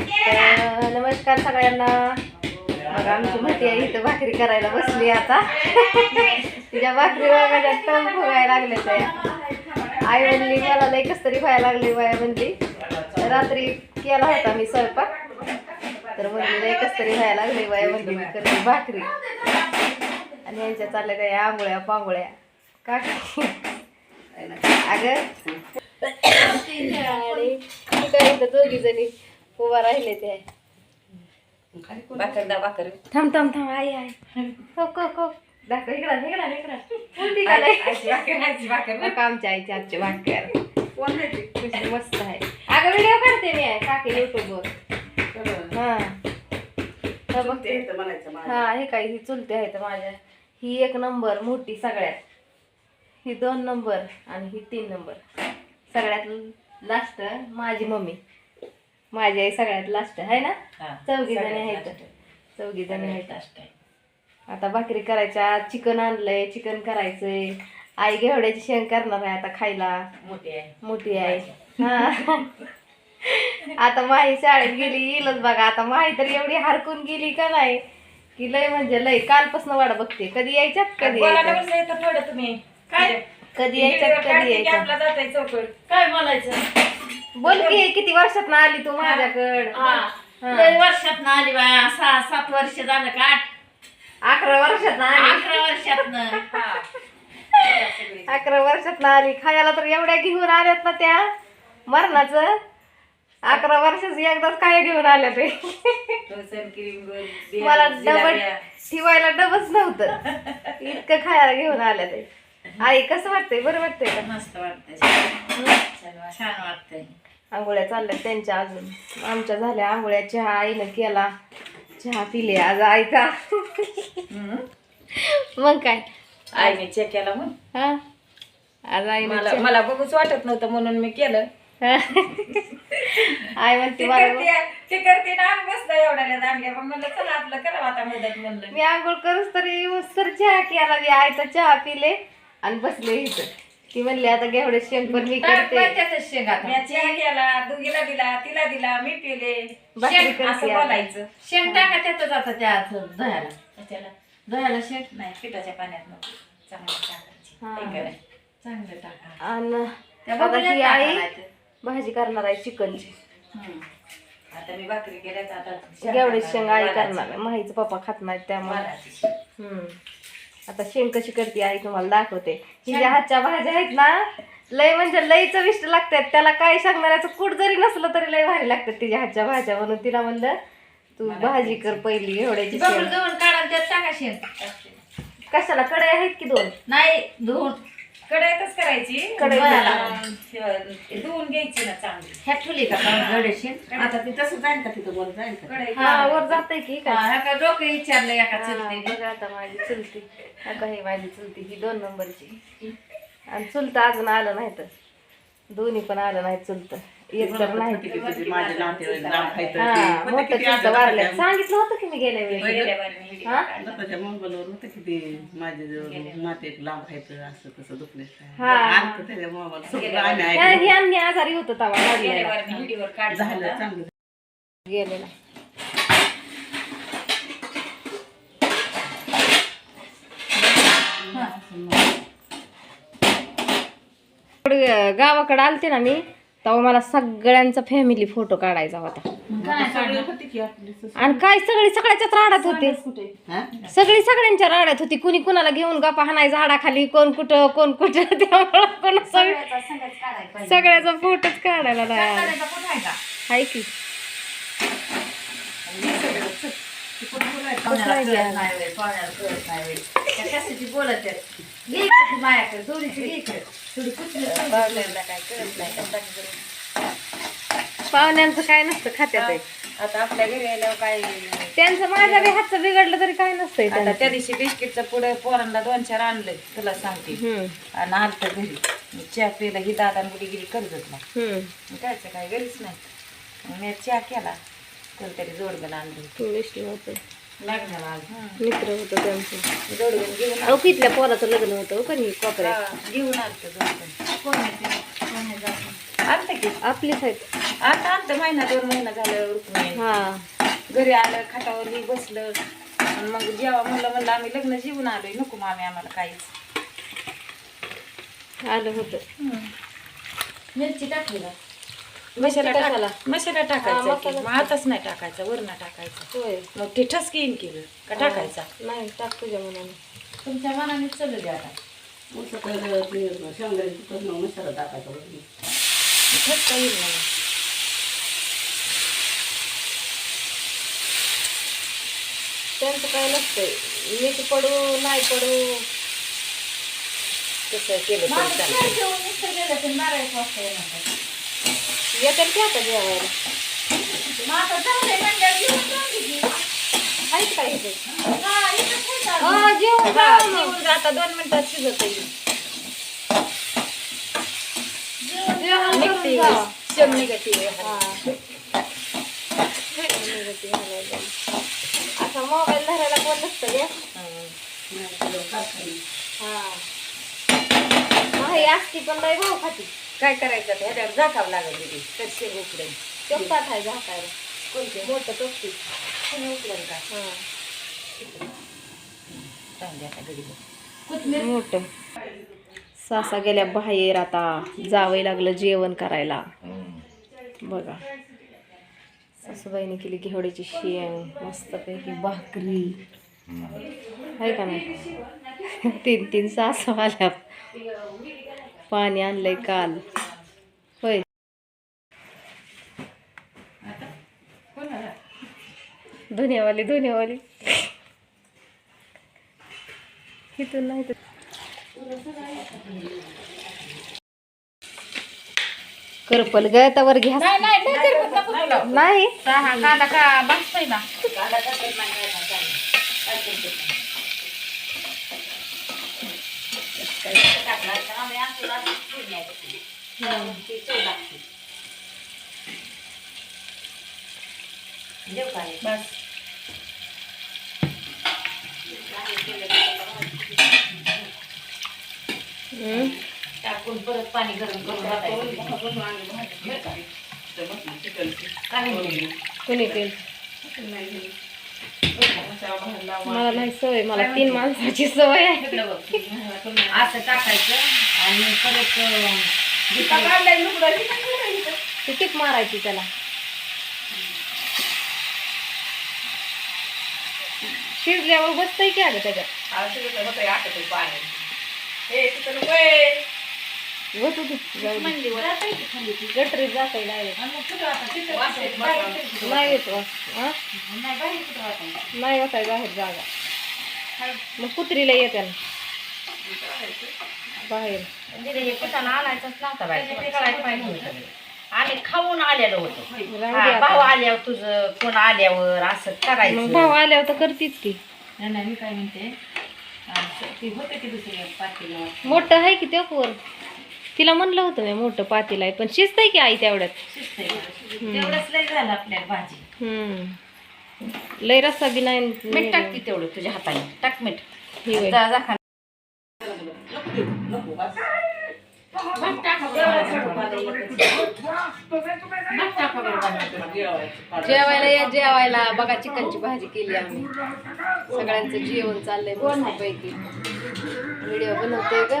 तर नमस्कार सगळ्यांना. मग आमची मोठी आई इथं भाकरी करायला बसली आता. तिच्या भाकरी बघायच्या टम फुगायला लागले त्या आई म्हणली मला लई कस तरी व्हायला लागली बाया म्हणली. रात्री केला होता मी स्वयंपाक. तर म्हणली लई कस तरी व्हायला लागली बाया म्हणली मी करते भाकरी. आणि यांच्या चालल्या त्या आंघोळ्या पांगोळ्या का अगं. काय दोघी जणी. उभा राहिले ते. भाकर दा भाकर. थांब थांब थांब आई आई. हो को को. दाखव इकडं इकडं इकडं. कोणती का नाही आजी भाकर आजी भाकर. नका आमच्या आईची आजची भाकर. कोण मस्त आहे. अगं व्हिडिओ मी आहे काकी युट्यूबवर हा. तर बघ ते. हा हे काय ही चुलते आहेत माझ्या. ही एक नंबर मोठी सगळ्यात. ही दोन नंबर आणि ही तीन नंबर. सगळ्यात लास्ट माझी मम्मी. माझी आई सगळ्यात लास्ट आहे ना? चौघी जणी आहेत. चौघी जणी आहेत. आता भाकरी करायच्या चिकन आणलंय चिकन करायचंय. आई घेवड्याची शेंग करणार आहे आता खायला. मोठी आहे. मोठी आहे. हा. आता माही शाळेत गेली येईलच बघा. आता माही तर एवढी हरकून गेली का नाही? की लय म्हणजे लय. कालपासून वाट बघते. कधी यायच्यात कधी थोडं तुम्ही. काय? कधी यायच्यात कधी यायच्यात. काय बोलायचं? बोल की किती वर्षात आली तू माझ्याकड? हा हा. लय वर्षात ना आली बाया सहा सात वर्ष झालं का आठ? अकरा वर्षात आली. अकरा वर्षात अकरा वर्षात आली. खायला तर एवढ्या घेऊन आल्यात ना त्या. मरणाचं. अकरा वर्षाच एकदाच काय घेऊन आल्या ते. मला डबल ठेवायला डबच नव्हतं. इतकं खायला घेऊन आल्या ते. आई कसं वाटतंय? बरं वाटतंय का? मस्त वाटतंय. छान वाटतंय. आंघोळ्या चालल्या त्यांच्या अजून. आमच्या झाल्या आंघोळ्या चहा आईनं केला. चहा पिले आज आईचा. मग काय? आईने चेक केला हा. आज आईनं मला मला बघूच वाटत नव्हतं म्हणून मी केलं. आई म्हणते ती मला करते ती करते ना आम्ही बसला एवढ्या दांडल्या मग म्हणलं चला आपलं करा आता मदत म्हणलं. मी आंघोळ करूच तरी तर चहा केला मी आईचा चहा पिले आणि बसले इथं. ती म्हणली आता घेवडे शेंगपर मी करते शेंगा मी चहा केला दुगीला दिला तिला दिला मी पिले भाकरी शेंग करते असं आता. बोलायचं शेंग टाका त्यातच आता त्या दह्याला शेंग नाही पिठाच्या पाण्यात नको चांगलं टाकायची हा. हे करायचं. चांगलं टाका आणि त्या आता बघून ही टाका आई नाहीतर. भाजी करणार आहे चिकनची हम्म. आता मी भाकरी केल्यात आता घेवडे शेंग आई करणार आहे माहीच पप्पा खात नाहीत त्यामुळे. हम्म. आता शेंग कशी करते आई तुम्हाला दाखवते. हिच्या हातच्या भाज्या आहेत ना लय म्हणजे लय चविष्ट लागतात. त्याला काय सांगणाऱ्याचं कूट जरी नसलं तरी लय भारी लागतात तिच्या हातच्या भाज्या. म्हणून तिला म्हणलं तू भाजी कर पहिली शेंग काढा आणि त्यात टाका शेंग कशाला? कडे आहेत की दोन? नाही धुवून. कढईतच करायची. कढईत बरं. अं, धुवून घ्यायची ना चांगली. ह्या ठुली का गडे शेंग आता ती तसं जाईल का तिथं? वर जाईल का? कढई हा वर जाते की काय? हा, का डोकं विचारलं एका हा, चलते बघा आता माझी चुलती. आता ही माझी चुलती ही दोन नंबरची. आणि चुलतं अजून आलं नाही तर. दोन्ही पण आलं नाही चुलत. एक तर नाही माझे लांब हा मोठं वारलं त्याच्या- सांगितलं होतं की मी गेल्या वेळी गेल्या बारीने video हा? काढला. त्याच्या मोबाईलवर होतं किती माझे जो नाते लांब खायचं असं तसं दुखले हा. आलतं त्याच्या मोबाईल सगळं आम्ही त्या- ऐकलं. ही आम्ही आजारी होतो तवा काढला झालं. चांगलं. गेलेला. गावाकडे आलते ना मी. तेव्हा मला सगळ्यांचा फॅमिली फोटो काढायचा होता. आणि काय सगळी सगळ्याच्याच राडात होते. हा? सगळी सगळ्यांच्या राड्यात होती. कुणी कुणाला घेऊन गप्पा हाणाय झाडाखाली कोण कुठं कोण कुठं त्यामुळं कोण सगळ्याचा फोटोच काढायला हाय की. बोलत थोडी काय कळत नाही. पाहुण्यांचं काय नसतं खात्यात आहे. आता आपल्या घरी आल्यावर काय त्यांचं माझ्या बी हातचं बिघडलं तरी काय नसतंय आता त्यांचं. त्या दिवशी बिस्किटचं पुढे पोरांना दोन चार आणलंय तुला सांगते. हम्म, आणि आलतं घरी. मी चहा पिला ही दादा मुली गेली कर्जतला. हम्म. मी कायचं काय घरीच नाही. मग मी चहा केला कोणतरी जोडगण आणलं होतं मित्र होतं त्यांचं. घेऊन अहो कितल्या पोराचं लग्न होतं हो कोपऱ्यात? हा, घेऊन आलतं जोडगण. कोण येते? कोण आहे जात? आणते की? आपलीच आहेत आता आणतं महिना दोन महिना झालं रुक्मिणी हा. घरी आलं खाटावर मी बसलं. आणि मग जेव्हा म्हणलं म्हणलं आम्ही लग्न जेवून आलोय नको मामी आम्हाला काहीच. आलं होतं. मिरची टाकली मसाला कशाला? टाक मसाला हा, टाकायचा की. मसाला मग आताच नाही टाकायचा वरणा टाकायचा होय मग ते ठसकी येईन की. का टाकायचा नाही टाक तुझ्या मनाने तुमच्या मनाने चलू द्या आता मोठं पहिलं ते शेंगदाणे तुपात मसाला टाकायचा वरती. ठसका येईल ना मग. त्यांचं काय नसतंय मीठ पडू नाही पडू तसं केलं तरी माझं नुसतं गेलं वाजता येणार येतात की आता जेवायला? आता. आहेत काय जेवण आता दोन मिनिटात शिजत येईल. शेम निघते हा. असा मोबाईल धरायला कोण नसतं गे. हा. असती पण लय भाऊ खाती. काय करायचं आता? ह्याच्यावर झाकावं लागेल दीदी. तर शेंग उकडेल चोपतात आहे झाकायला? कोणते? मोठं चोपती शेंग उकडेल का? हा. चांगली आता मोठं. सासा गेल्या बाहेर आता जावं लागलं जेवण करायला. बघा. सासूबाईने केली घेवड्याची शेंग मस्तपैकी भाकरी. आहे का नाही? तीन तीन सासू आल्या. पाणी आणलंय काल. होय. धुन्यावाली धुन्यावाली इथून नाही तर करपल गळतावर घ्या. नाही नाही लय करपत नको तुला. नाही हा, हा, कांदा का भाजतोय ना बस. टाकून परत पाणी गरम करून म्हणते? कोणी केलं मला नाही सवय मला तीन माणसाची सवय आहे. असं टाकायचं आणि परत टीप मारायची त्याला. शिजल्यावर बसतंय की अगं त्याच्यात? होत होती जाऊ दे. गटरीत जाता येईल direct. नाही येत वास हा? नाही बाहेर जागा. मग कुत्रीला येते ना. बाहेर. हे होतं. आम्ही खाऊन आलेलो होतो. राहू हा, भाऊ आता. आल्यावर तुझं कोण आल्यावर असं मग करायचं भाऊ आल्यावर तर करतीच की. नाही नाही, मी काय म्हणते आणि ती होते की दुसरी मोठं आहे की त्या पोर तिला म्हणलं होतं मी मोठं पातील आहे पण शिजतंय की आई तेवढ्यात? तेवढंच लय झालं आपल्या भाजी. हम्म. लय रस्सा बी नाही मीठ टाक की तेवढं तुझ्या हाताने. टाक मीठ. ही होय. जा जा खा. बनवतो. जेवायला या जेवायला. बघा चिकनची भाजी केली आम्ही. सगळ्यांचं जेवण चाललंय मस्तपैकी. व्हिडिओ बनवतोय का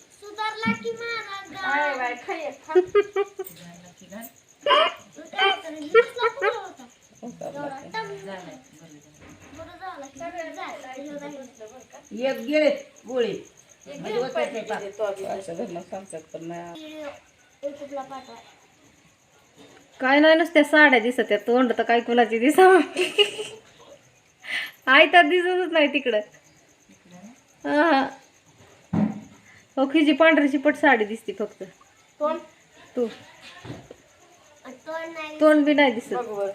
सुधारला की महाराज काय बाय, खाई आहे, खा. सुधारला तर लिस्टला पुढं होता. एवढा टम. बरं झालं की झालं. झालं. एक गिळे गोळी म्हणजे काय नाही नुसत्या साड्या दिसत त्या तोंड तर काय कुणाची दिसा आई तर दिसतच नाही तिकडं हा हो खिजी पांढरी चिपट साडी दिसती फक्त. कोण? तू. तोंड नाही तोंड बी नाही दिसत. बघ बरं.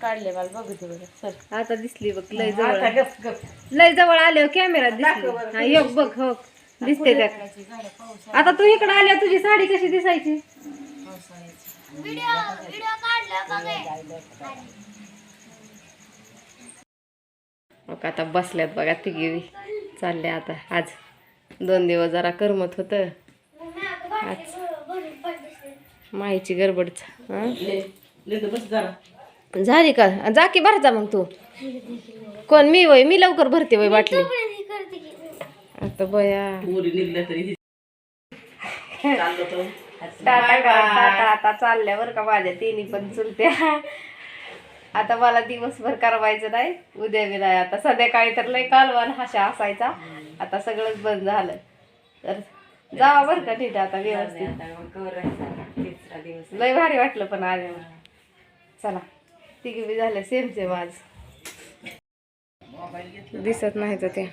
काढले मला बघू दे बरं. चल. आता दिसली बघ लय आता जवळ. गप गप. लय जवळ आल्यावर कॅमेरा दिसली. हा योग बघ हो. दिसते त्यात आता तू इकडे आल्यावर तुझी साडी कशी दिसायची? व्हिडिओ व्हिडिओ काढला का काय मग आता बसल्यात बघा तिघी चालले आता आज. दोन दिवस जरा करमत होतं. माईची हं? बस जरा झाली का? जा की भरता मग तू. कोण मी वय मी लवकर भरते वय बाटली. आता बया. टाटा आता चालल्यावर का माझ्या तिन्ही पण चुलत्या. आता मला दिवसभर करवायचं नाही. उद्या बी नाही आता. संध्याकाळी तर लय कालवान हाशा असायचा. आता सगळंच बंद झालं. तर जावा बरं का ठीक आता व्यवस्थित. लय भारी वाटलं पण आज. चला. तिघी बी झाल्या सेम सेम आज. दिसत नाही तर ते